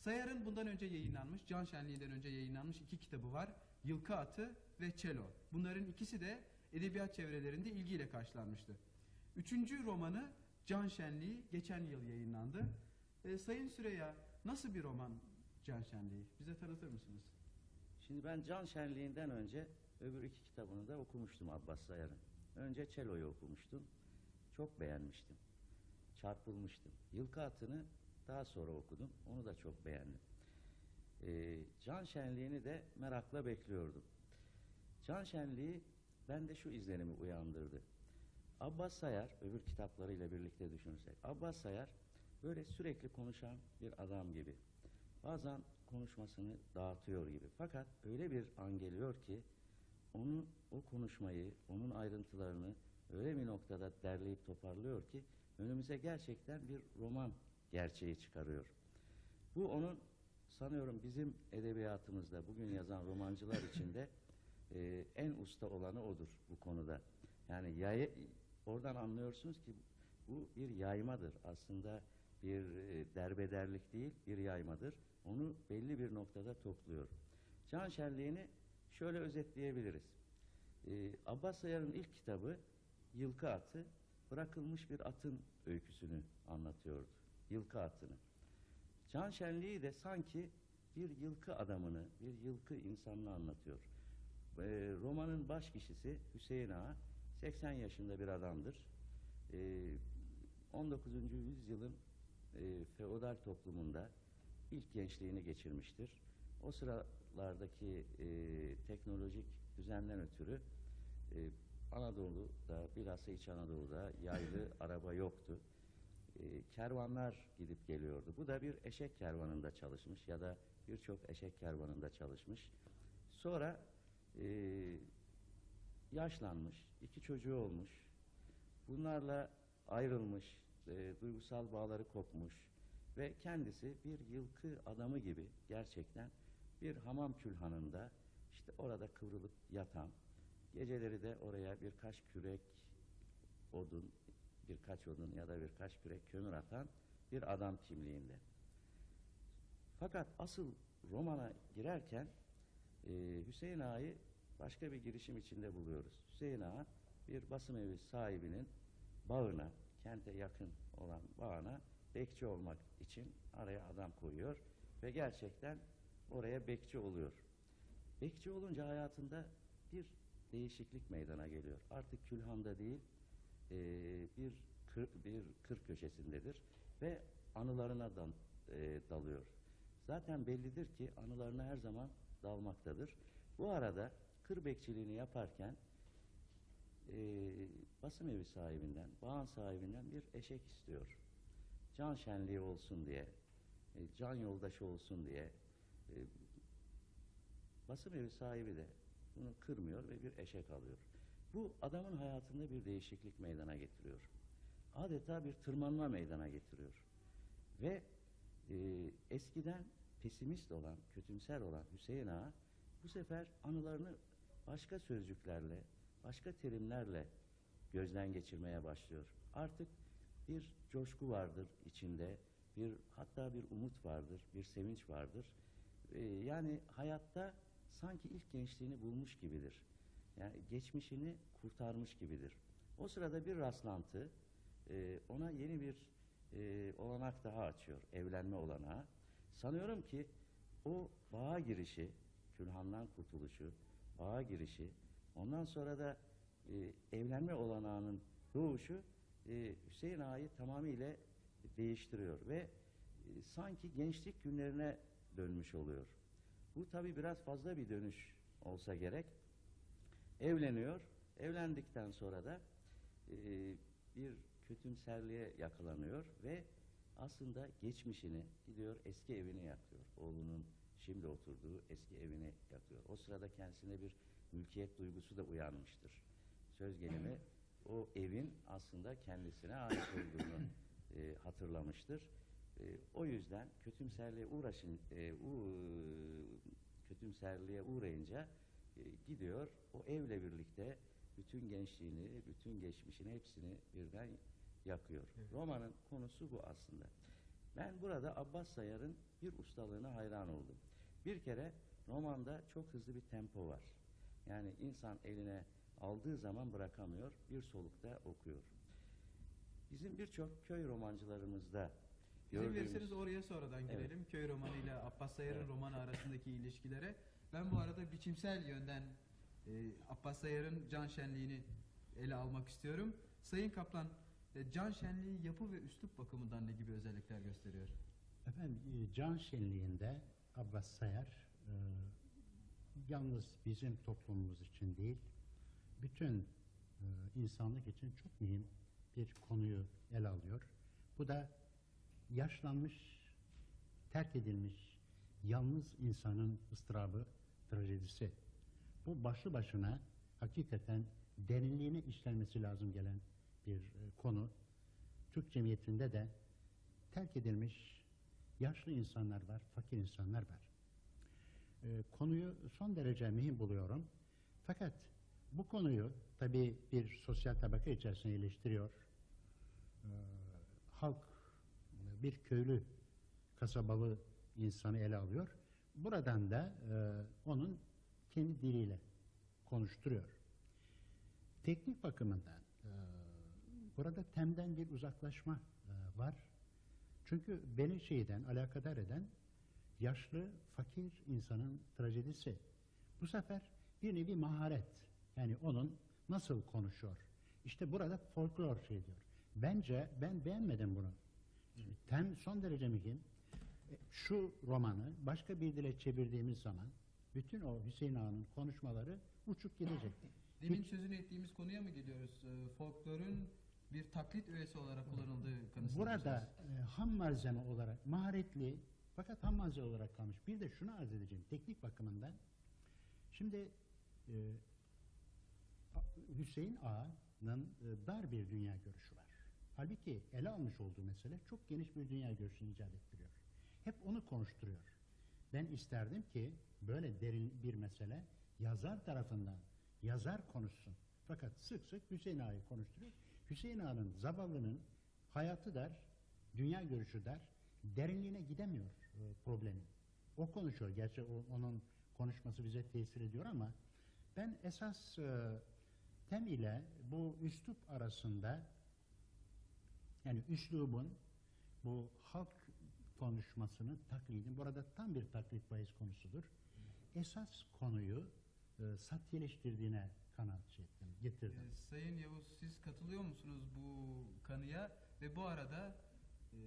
Sayar'ın bundan önce yayınlanmış, Can Şenliği'nden önce yayınlanmış iki kitabı var. Yılkı Atı ve Çelo. Bunların ikisi de edebiyat çevrelerinde ilgiyle karşılanmıştı. Üçüncü romanı Can Şenliği geçen yıl yayınlandı. Ee, Sayın Süreyya nasıl bir roman Can Şenliği? Bize tanıtır mısınız? Şimdi ben Can Şenliği'nden önce öbür iki kitabını da okumuştum Abbas Sayar'ın. Önce Çelo'yu okumuştum. Çok beğenmiştim. Çarpılmıştım. Yılkı Atı'nı daha sonra okudum. Onu da çok beğendim. Ee, Can Şenliği'ni de merakla bekliyordum. Can Şenliği bende şu izlenimi uyandırdı. Abbas Sayar, öbür kitaplarıyla birlikte düşünürsek, Abbas Sayar böyle sürekli konuşan bir adam gibi. Bazen konuşmasını dağıtıyor gibi. Fakat öyle bir an geliyor ki onu o konuşmayı, onun ayrıntılarını öyle bir noktada derleyip toparlıyor ki önümüze gerçekten bir roman gerçeği çıkarıyor. Bu onun sanıyorum bizim edebiyatımızda bugün yazan romancılar içinde e, en usta olanı odur bu konuda. Yani yay, oradan anlıyorsunuz ki bu bir yaymadır. Aslında bir e, derbederlik değil, bir yaymadır. Onu belli bir noktada topluyor. Can Şenliği'ni şöyle özetleyebiliriz. E, Abbas Sayar'ın ilk kitabı Yılkı Atı, bırakılmış bir atın öyküsünü anlatıyordu. Yılkı atını. Can Şenliği de sanki bir yılkı adamını, bir yılkı insanını anlatıyor. E, romanın baş kişisi Hüseyin Ağa, 80 yaşında bir adamdır. E, 19. yüzyılın e, feodal toplumunda ilk gençliğini geçirmiştir. O sıralardaki e, teknolojik düzenden ötürü e, Anadolu'da, bilhassa İç Anadolu'da yaylı araba yoktu. E, kervanlar gidip geliyordu. Bu da bir eşek kervanında çalışmış ya da birçok eşek kervanında çalışmış. Sonra e, yaşlanmış, iki çocuğu olmuş. Bunlarla ayrılmış, e, duygusal bağları kopmuş ve kendisi bir yılkı adamı gibi gerçekten bir hamam külhanında işte orada kıvrılıp yatan, geceleri de oraya birkaç kürek odun, birkaç odun ya da birkaç kürek kömür atan bir adam kimliğinde. Fakat asıl romana girerken e, Hüseyin Ağa'yı başka bir girişim içinde buluyoruz. Hüseyin Ağa bir basım evi sahibinin bağına, kente yakın olan bağına bekçi olmak için araya adam koyuyor ve gerçekten oraya bekçi oluyor. Bekçi olunca hayatında bir değişiklik meydana geliyor. Artık külhanda değil, e, bir kır, bir kır köşesindedir ve anılarına dan, e, dalıyor. Zaten bellidir ki anılarına her zaman dalmaktadır. Bu arada kır bekçiliğini yaparken e, basım evi sahibinden, bağın sahibinden bir eşek istiyor. Can şenliği olsun diye, e, can yoldaşı olsun diye. E, basım evi sahibi de bunu kırmıyor ve bir eşek alıyor. Bu adamın hayatında bir değişiklik meydana getiriyor. Adeta bir tırmanma meydana getiriyor. Ve e, eskiden pesimist olan, kötümser olan Hüseyin Ağa bu sefer anılarını başka sözcüklerle, başka terimlerle gözden geçirmeye başlıyor. Artık bir coşku vardır içinde, bir hatta bir umut vardır, bir sevinç vardır. Ee, yani hayatta sanki ilk gençliğini bulmuş gibidir. Yani geçmişini kurtarmış gibidir. O sırada bir rastlantı e, ona yeni bir e, olanak daha açıyor, evlenme olanağı. Sanıyorum ki o bağa girişi, külhandan kurtuluşu, bağa girişi, ondan sonra da e, evlenme olanağının doğuşu e, Hüseyin Ağa'yı tamamıyla değiştiriyor ve e, sanki gençlik günlerine dönmüş oluyor. Bu tabi biraz fazla bir dönüş olsa gerek. Evleniyor, evlendikten sonra da e, bir kötümserliğe yakalanıyor ve aslında geçmişini gidiyor eski evini yakıyor. Oğlunun şimdi oturduğu eski evini yakıyor. O sırada kendisine bir mülkiyet duygusu da uyanmıştır. Söz gelimi o evin aslında kendisine ait olduğunu e, hatırlamıştır. E, o yüzden kötümserliğe uğraşın, e, u, kötümserliğe uğrayınca gidiyor o evle birlikte bütün gençliğini, bütün geçmişini hepsini birden yakıyor. Evet. Romanın konusu bu aslında. Ben burada Abbas Sayar'ın bir ustalığına hayran oldum. Bir kere romanda çok hızlı bir tempo var. Yani insan eline aldığı zaman bırakamıyor, bir solukta okuyor. Bizim birçok köy romancılarımızda İzin gördüğümüz- verirseniz oraya sonradan Evet. girelim. Köy romanı ile Abbas Sayar'ın Evet. romanı arasındaki ilişkilere. Ben bu arada biçimsel yönden e, Abbas Sayar'ın can şenliğini ele almak istiyorum. Sayın Kaplan, e, can şenliği yapı ve üslup bakımından ne gibi özellikler gösteriyor? Efendim e, can şenliğinde Abbas Sayar e, yalnız bizim toplumumuz için değil, bütün e, insanlık için çok mühim bir konuyu ele alıyor. Bu da yaşlanmış, terk edilmiş, yalnız insanın ıstırabı, trajedisi. Bu başlı başına hakikaten derinliğine işlenmesi lazım gelen bir e, konu. Türk cemiyetinde de terk edilmiş yaşlı insanlar var, fakir insanlar var. Ee, konuyu son derece mühim buluyorum. Fakat bu konuyu tabii bir sosyal tabaka içerisinde eleştiriyor. Ee, halk bir köylü, kasabalı insanı ele alıyor. Buradan da e, onun kendi diliyle konuşturuyor. Teknik bakımından e, burada temden bir uzaklaşma e, var. Çünkü beni şeyden alakadar eden yaşlı, fakir insanın trajedisi. Bu sefer bir nevi maharet. Yani onun nasıl konuşuyor. İşte burada folklor şey diyor. Bence ben beğenmedim bunu. Tem son derece mühim. Şu romanı başka bir dile çevirdiğimiz zaman bütün o Hüseyin Ağa'nın konuşmaları uçup gidecek. Demin sözünü ettiğimiz konuya mı geliyoruz? E, folklorun bir taklit öğesi olarak kullanıldığı kanısında. Burada e, ham malzeme olarak maharetli fakat ham malzeme olarak kalmış. Bir de şunu arz edeceğim teknik bakımından. Şimdi e, Hüseyin Ağa'nın e, dar bir dünya görüşü var. Halbuki ele almış olduğu mesele çok geniş bir dünya görüşünü icat ettiriyor. Hep onu konuşturuyor. Ben isterdim ki böyle derin bir mesele yazar tarafından yazar konuşsun. Fakat sık sık Hüseyin Ağa'yı konuşturuyor. Hüseyin Ağa'nın zavallının hayatı der, dünya görüşü der, derinliğine gidemiyor e, problemin. O konuşuyor. Gerçi o- onun konuşması bize tesir ediyor ama ben esas e, tem ile bu üslup arasında yani üslubun bu halk konuşmasının taklidin burada tam bir taklit bahis konusudur. Esas konuyu e, satyeleştirdiğine kanaat şey ettim, getirdim. E, Sayın Yavuz siz katılıyor musunuz bu kanıya ve bu arada e,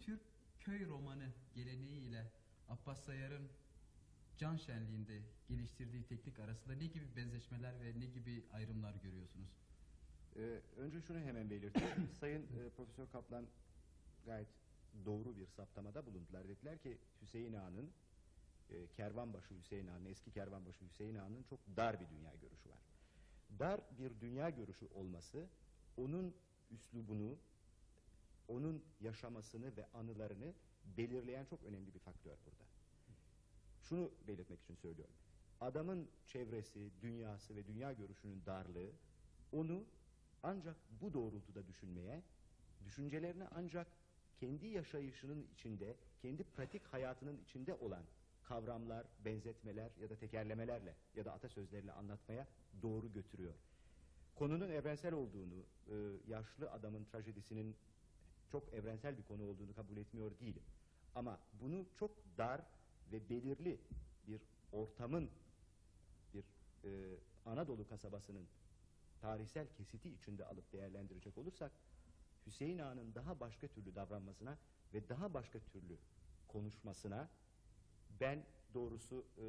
Türk köy romanı geleneğiyle Abbas Sayar'ın Can Şenliği'nde geliştirdiği teknik arasında ne gibi benzeşmeler ve ne gibi ayrımlar görüyorsunuz? Ee, önce şunu hemen belirteyim. Sayın e, Profesör Kaplan gayet doğru bir saptamada bulundular. Dediler ki Hüseyin Ağa'nın e, Kervanbaşı Hüseyin Ağa'nın eski Kervanbaşı Hüseyin Ağa'nın çok dar bir dünya görüşü var. Dar bir dünya görüşü olması onun üslubunu, onun yaşamasını ve anılarını belirleyen çok önemli bir faktör burada. Şunu belirtmek için söylüyorum. Adamın çevresi, dünyası ve dünya görüşünün darlığı onu ancak bu doğrultuda düşünmeye, düşüncelerini ancak kendi yaşayışının içinde, kendi pratik hayatının içinde olan kavramlar, benzetmeler ya da tekerlemelerle ya da atasözlerle anlatmaya doğru götürüyor. Konunun evrensel olduğunu, e, yaşlı adamın trajedisinin çok evrensel bir konu olduğunu kabul etmiyor değilim. Ama bunu çok dar ve belirli bir ortamın, bir e, Anadolu kasabasının tarihsel kesiti içinde alıp değerlendirecek olursak Hüseyin Ağa'nın daha başka türlü davranmasına ve daha başka türlü konuşmasına ben doğrusu e,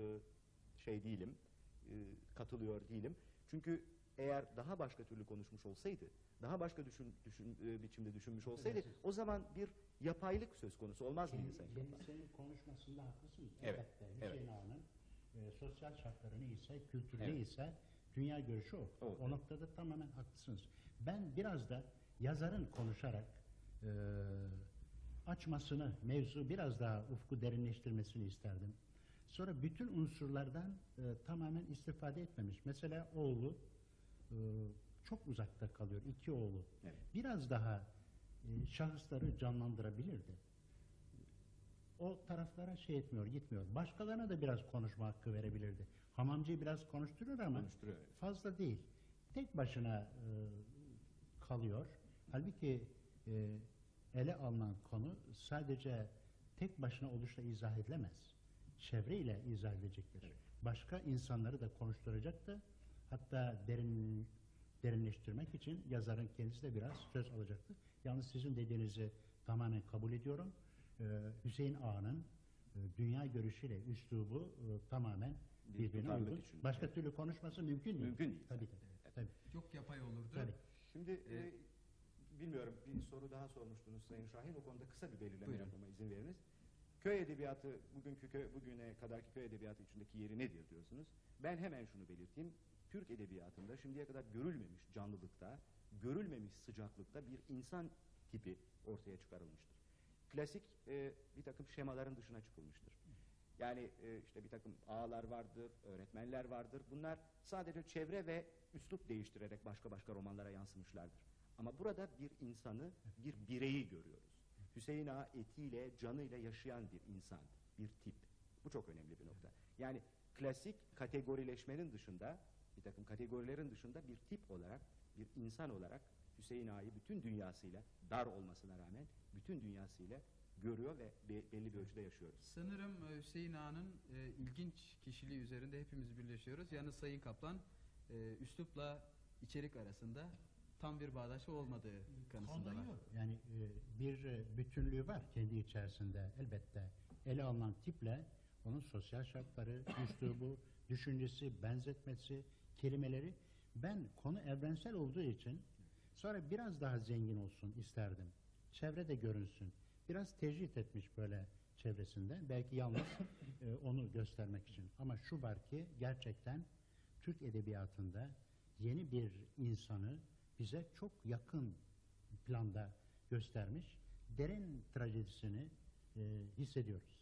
şey değilim, e, katılıyor değilim. Çünkü eğer daha başka türlü konuşmuş olsaydı, daha başka düşün, düşün, e, biçimde düşünmüş olsaydı o zaman bir yapaylık söz konusu olmaz mıydı Sayın? Kendisinin konuşmasında haklısınız. Evet, Elbette. evet. Hüseyin Ağa'nın e, sosyal şartları neyse, kültürü Evet. neyse dünya görüşü o. O. O noktada tamamen haklısınız. Ben biraz da yazarın konuşarak e, açmasını, mevzu biraz daha ufku derinleştirmesini isterdim. Sonra bütün unsurlardan e, tamamen istifade etmemiş. Mesela oğlu e, çok uzakta kalıyor. iki oğlu. Evet. Biraz daha e, şahısları canlandırabilirdi. o taraflara şey etmiyor, gitmiyor. Başkalarına da biraz konuşma hakkı verebilirdi. Hamamcıyı biraz konuşturur ama Konuşturuyor, fazla değil. Tek başına e, kalıyor. Halbuki e, ele alınan konu sadece tek başına oluşla izah edilemez. Çevreyle izah edilecektir. Başka insanları da konuşturacaktı. Hatta derin, derinleştirmek için yazarın kendisi de biraz söz alacaktı. Yalnız sizin dediğinizi tamamen kabul ediyorum. Ee, Hüseyin Ağa'nın e, dünya görüşüyle üslubu e, tamamen Bir birbirine uygun. için. Başka Evet. türlü konuşması mümkün değil. Mümkün değil. Tabii tabii. tabii. Çok yapay olurdu. tabii. Şimdi e, Evet. Bilmiyorum bir soru daha sormuştunuz Sayın Şahin. O konuda kısa bir belirleme Buyurun. yapmama izin veriniz. Köy edebiyatı bugünkü köy, bugüne kadarki köy edebiyatı içindeki yeri nedir diyorsunuz. Ben hemen şunu belirteyim. Türk edebiyatında şimdiye kadar görülmemiş canlılıkta, görülmemiş sıcaklıkta bir insan tipi ortaya çıkarılmıştır. Klasik e, bir takım şemaların dışına çıkılmıştır. Yani e, işte bir takım ağalar vardır, öğretmenler vardır. Bunlar sadece çevre ve üslup değiştirerek başka başka romanlara yansımışlardır. Ama burada bir insanı, bir bireyi görüyoruz. Hüseyin Ağa etiyle, canıyla yaşayan bir insan, bir tip. Bu çok önemli bir nokta. Yani klasik kategorileşmenin dışında, bir takım kategorilerin dışında bir tip olarak, bir insan olarak Hüseyin Ağa'yı bütün dünyasıyla, dar olmasına rağmen bütün dünyasıyla görüyor ve be- belli bir ölçüde yaşıyoruz. Sanırım e, Hüseyin Ağa'nın e, ilginç kişiliği üzerinde hepimiz birleşiyoruz. Yalnız Sayın Kaplan e, üslupla içerik arasında tam bir bağdaşı olmadığı kanısındalar. Konuyu, Yani e, bir e, bütünlüğü var kendi içerisinde elbette. Ele alınan tiple onun sosyal şartları, üslubu, düşüncesi, benzetmesi, kelimeleri ben konu evrensel olduğu için sonra biraz daha zengin olsun isterdim. Çevre de görünsün. Biraz tecrit etmiş böyle çevresinde. Belki yalnız e, onu göstermek için. Ama şu var ki gerçekten Türk edebiyatında yeni bir insanı bize çok yakın planda göstermiş. Derin trajedisini e, hissediyoruz.